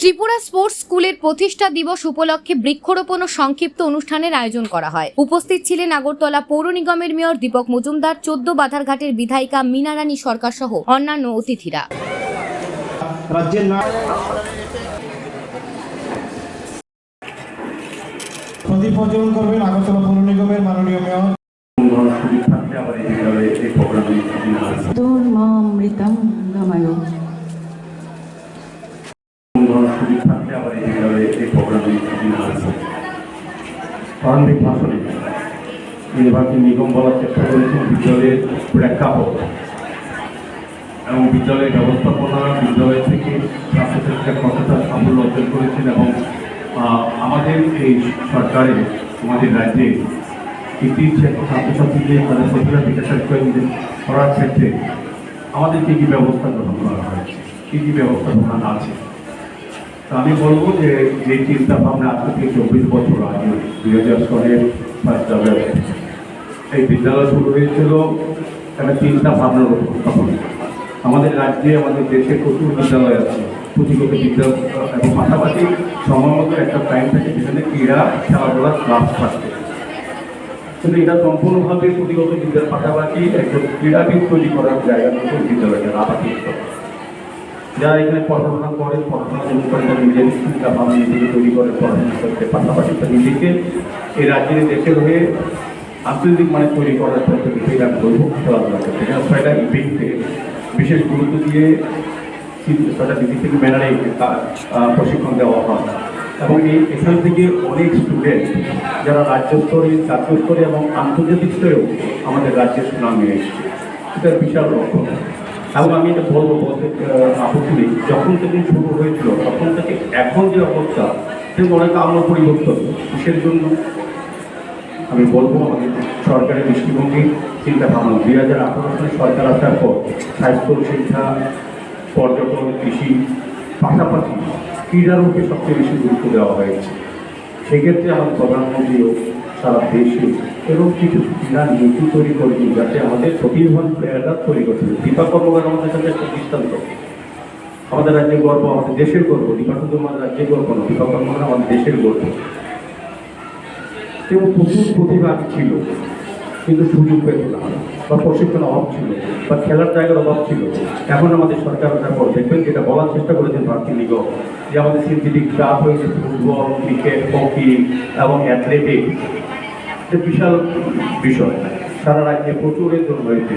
Tripura sports স্কুলের প্রতিষ্ঠা দিবস উপলক্ষে বৃক্ষরোপণ ও সংক্ষিপ্ত অনুষ্ঠানের আয়োজন করা হয়। উপস্থিত ছিলেন আগরতলা পৌর নিগমের মেয়র দীপক মজুমদার, চোদ্দ বাধারঘাটের বিধায়িকা মীনারানী সরকার সহ অন্যান্য অতিথিরা। পৌর নিগমের প্রারম্ভিক ভাষণে নির্বাচন নিগম বলার চেষ্টা করেছেন বিদ্যালয়ের প্রেক্ষাপট এবং বিদ্যালয়ের ব্যবস্থাপনা, বিদ্যালয় থেকে ছাত্রছাত্রীরা কতটা সাফল্য অর্জন করেছেন এবং আমাদের এই সরকারে, আমাদের রাজ্যে কৃতি ছাত্রছাত্রীদের, তাদের প্রতিভা বিকাশের করার ক্ষেত্রে আমাদের কী কী ব্যবস্থা গ্রহণ করা হয়েছে? কী কী ব্যবস্থাপনা আছে? আমি বলব যে যে চিন্তা ভাবনা আজকে থেকে চব্বিশ বছর আগে দুই হাজার সনের ফার্স্ট এই বিদ্যালয় শুরু হয়েছিল। একটা চিন্তা ভাবনার উপর আমাদের রাজ্যে, আমাদের দেশে প্রচুর বিদ্যালয় আছে। প্রতিগত বিদ্যালয় এবং পাশাপাশি সময় মতো একটা টাইম থাকে যেখানে ক্রীড়া খেলাধুলার ক্লাস থাকে কিন্তু এটা সম্পূর্ণভাবে প্রতিগত বিদ্যার পাশাপাশি একজন ক্রীড়াবিদ তৈরি করার জায়গা নতুন বিদ্যালয়টা আবাসিক যারা এখানে পড়াশোনা করে, পড়াশোনা নিজের চিন্তা ভাবনা নিজেকে তৈরি করে, পড়াশোনা করতে পাশাপাশি নিজেকে এই রাজ্যের দেশের হয়ে আন্তর্জাতিক মানে তৈরি করার ক্ষেত্রে ক্রীড়া করব খেলাধুলা করতে ইভেন্ট থেকে বিশেষ গুরুত্ব দিয়ে ছয়টা দিক থেকে ব্যানারে প্রশিক্ষণ দেওয়া হয়। এবং এই, এখান থেকে অনেক স্টুডেন্ট যারা রাজ্য স্তরে, জাতীয় স্তরে এবং আন্তর্জাতিক স্তরেও আমাদের রাজ্যের সুনাম নিয়ে এসেছে। এটা বিশাল লক্ষ্য। এবং আমি এটা বলব আপত্তি যখন থেকে শুরু হয়েছিল, তখন থেকে এখন যে অবস্থা কিন্তু অনেক আমল পরিবর্তন কিসের জন্য? আমি বলব আমাদের সরকারের দৃষ্টিভঙ্গি চিন্তা ভাবনা দুই হাজার আঠারো সালে সরকার আসার পর স্বাস্থ্য শিক্ষা, পর্যটন, কৃষি, পাশাপাশি ক্রীড়ার উপরে সবচেয়ে বেশি গুরুত্ব দেওয়া হয়েছে। সেক্ষেত্রে আমার প্রধানমন্ত্রীও সারা দেশে এবং কিছু ক্রীড়া নীতি তৈরি করেছেন যাতে আমাদের প্রতিভাবান প্লেয়াররা তৈরি করতে হবে দীপা কর্মকার আমাদের কাছে একটা দৃষ্টান্ত আমাদের রাজ্যের গর্ব আমাদের দেশের গর্ব। দীপা শুধু আমাদের রাজ্যের গর্ব না দীপা কর্মকার আমাদের দেশের গর্ব। এবং প্রচুর প্রতিভা ছিল, কিন্তু সুযোগ পেত না, বা প্রশিক্ষণ অভাব ছিল, বা খেলার জায়গার অভাব ছিল। এখন আমাদের সরকার ওঠার পর দেখবেন যেটা বলার চেষ্টা করেছেন ভারতীয় নিগম যে আমাদের সিনথেটিক ক্লাব হয়েছে ফুটবল, ক্রিকেট, হকি এবং অ্যাথলেটিক্স এটা বিশাল বিষয়। সারা রাজ্যে প্রচুর জন্য হয়েছে।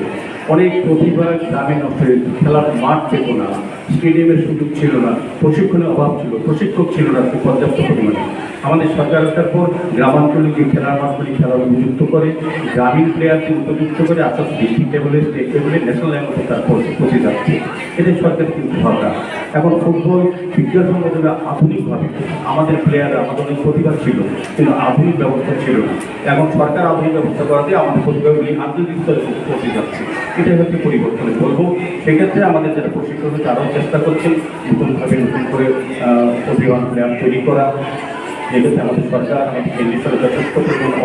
অনেক প্রতিভা গ্রামীণ নষ্ট খেলার মাঠ পেত না স্টেডিয়ামের সুযোগ ছিল না, প্রশিক্ষণের অভাব ছিল, প্রশিক্ষক ছিল না পর্যাপ্ত পরিমাণে। আমাদের সরকার আসার পর গ্রামাঞ্চলে যে খেলার মাঠগুলি খেলার উপযুক্ত করে, গ্রামীণ প্লেয়ারকে উপযুক্ত করে আস্তে ডিস্ট্রিক্ট লেভেলে স্টেট লেভেলে ন্যাশনাল লেভেলে তার পৌঁছে যাচ্ছে এটাই সরকার কিন্তু ভাবনা এখন ফুটবল বিজ্ঞানসম্মত আধুনিকভাবে, আমাদের প্লেয়াররা আমাদের অনেক প্রতিভা ছিল, কিন্তু আধুনিক ব্যবস্থা ছিল না। এখন সরকার আধুনিক ব্যবস্থা করাতে আমাদের প্রতিভাগুলি আন্তর্জাতিক স্তরে পৌঁছে যাচ্ছে এটাই হচ্ছে পরিবর্তন বলব সেক্ষেত্রে আমাদের যারা প্রশিক্ষণ হচ্ছে আরও চেষ্টা করছেন, নতুনভাবে নতুন করে অভিমান প্লেয়ার তৈরি করা। যেক্ষেত্রে আমাদের সরকার আমাদের কেন্দ্রীয় সরকার যথেষ্ট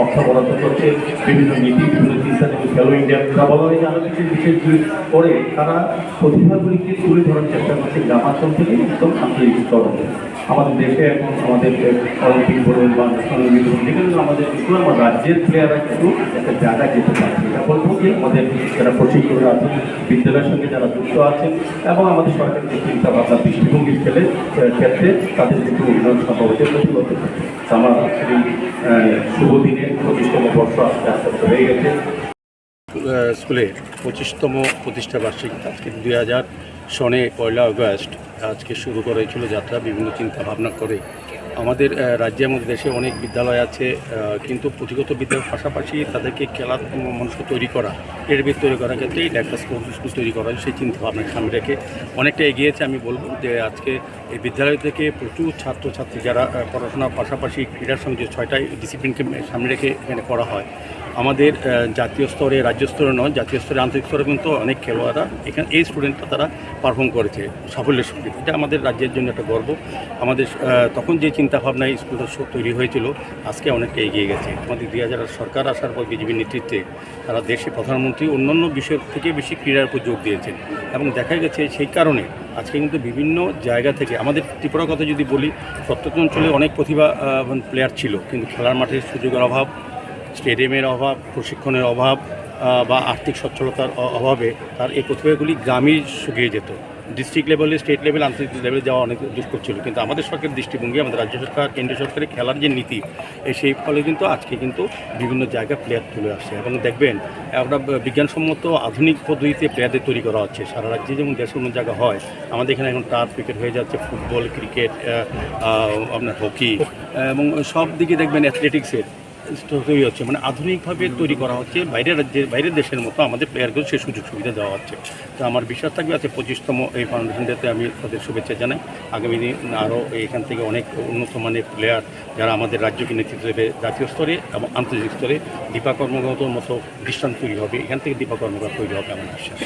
অর্থ বরাদ্দ করছে। বিভিন্ন নীতি, বিভিন্ন চিন্তা থেকে খেলো ইন্ডিয়া যা বলা আরও কিছু বিষয়গুলি করে তারা প্রতিভাগুলিকে তুলে ধরার চেষ্টা করছে গ্রামাঞ্চল থেকে একদম আন্তর্জাতিক স্তর আমাদের দেশে এখন আমাদের অলিম্পিক বলুন বা ন্যাশনাল বলুন, যেখানে আমাদের শুধু আমার রাজ্যের প্লেয়াররা কিন্তু একটা জায়গায় যেতে পারছে এটা বলব যে আমাদের যারা প্রশিক্ষক আছেন বিদ্যালয়ের সঙ্গে যারা যুক্ত আছেন এবং আমাদের সরকারের যে চিন্তা ভাবনা দৃষ্টিভঙ্গির খেলে ক্ষেত্রে তাদের কিন্তু উন্নয়ন সম্ভব হতে আমার শুভ দিনে পঁচিশতম বর্ষ আস্তে আস্তে হয়ে গেছে। আহ, স্কুলের পঁচিশতম প্রতিষ্ঠা বার্ষিক আজকে দুই হাজার সনে পয়লা আগস্ট আজকে শুরু করেছিল যাত্রা বিভিন্ন চিন্তা ভাবনা করে। আমাদের আহ, রাজ্যে আমাদের দেশে অনেক বিদ্যালয় আছে কিন্তু পুঁথিগত বিদ্যালয়ের পাশাপাশি তাদেরকে খেলার মানুষ তৈরি করা ক্রীড়াবিদ তৈরি করার ক্ষেত্রে একটা স্পোর্টস স্কুল তৈরি করা সেই চিন্তা ভাবনাকে সামনে রেখে অনেকটা এগিয়েছে আমি বলব যে আজকে এই বিদ্যালয় থেকে প্রচুর ছাত্রছাত্রী যারা পড়াশোনার পাশাপাশি ক্রীড়ার সঙ্গে ছয়টাই ডিসিপ্লিনকে সামনে রেখে এখানে করা হয়। আমাদের জাতীয় স্তরে, রাজ্য স্তরে নয়, জাতীয় স্তরে আন্তর্জাতিক স্তরে কিন্তু অনেক খেলোয়াড়রা এখানে, এই স্টুডেন্টরা তারা পারফর্ম করেছে সাফল্যের সঙ্গে। এটা আমাদের রাজ্যের জন্য একটা গর্ব। আমাদের তখন যে চিন্তাভাবনায় স্কুলটা তৈরি হয়েছিল, আজকে অনেকটা এগিয়ে গেছে। আমাদের দুই হাজার সরকার আসার পর বিজেপির নেতৃত্বে তারা দেশে প্রধানমন্ত্রী অন্যান্য বিষয়ের থেকে বেশি ক্রীড়ার উপর জোর দিয়েছেন। এবং দেখা গেছে সেই কারণে আজকে কিন্তু বিভিন্ন জায়গা থেকে, আমাদের ত্রিপুরার কথা যদি বলি, প্রত্যন্ত অঞ্চলে অনেক প্রতিভা প্লেয়ার ছিল, কিন্তু খেলার মাঠে সুযোগের অভাব স্টেডিয়ামের অভাব, প্রশিক্ষণের অভাব বা আর্থিক সচ্ছলতার অভাবে তার এই প্রতিভাগুলি গ্রামেই শুকিয়ে যেত। ডিস্ট্রিক্ট লেভেলে স্টেট লেভেল আন্তর্জাতিক লেভেলে যাওয়া অনেক দুষ্কর ছিল। কিন্তু আমাদের সরকারের দৃষ্টিভঙ্গি, আমাদের রাজ্য সরকার, কেন্দ্রীয় সরকারের খেলার যে নীতি সেই ফলে কিন্তু আজকে কিন্তু বিভিন্ন জায়গায় প্লেয়ার তুলে আসছে। এবং দেখবেন একটা বিজ্ঞানসম্মত আধুনিক পদ্ধতিতে প্লেয়ারদের তৈরি করা হচ্ছে। সারা রাজ্যে যেমন দেশের অন্য জায়গা হয়, আমাদের এখানে এখন টার্ফ ক্রিকেট হয়ে যাচ্ছে ফুটবল ক্রিকেট আপনার হকি এবং সব দিকে দেখবেন অ্যাথলেটিক্সের তৈরি হচ্ছে। মানে আধুনিকভাবে তৈরি করা হচ্ছে। বাইরের রাজ্যের বাইরের দেশের মতো আমাদের প্লেয়ারকেও সে সুযোগ সুবিধা দেওয়া হচ্ছে। তো আমার বিশ্বাস থাকবে আছে পঁচিশতম এই ফাউন্ডেশন ডেতে আমি তাদের শুভেচ্ছা জানাই। আগামী দিন আরও এখান থেকে অনেক উন্নত মানের প্লেয়ার যারা আমাদের রাজ্যকে নেতৃত্ব দেবে জাতীয় স্তরে এবং আন্তর্জাতিক স্তরে দীপা কর্মগতর মতো দৃষ্টান্ত তৈরি হবে। এখান থেকে দীপা কর্মকর তৈরি হবে আমার বিশ্বাস।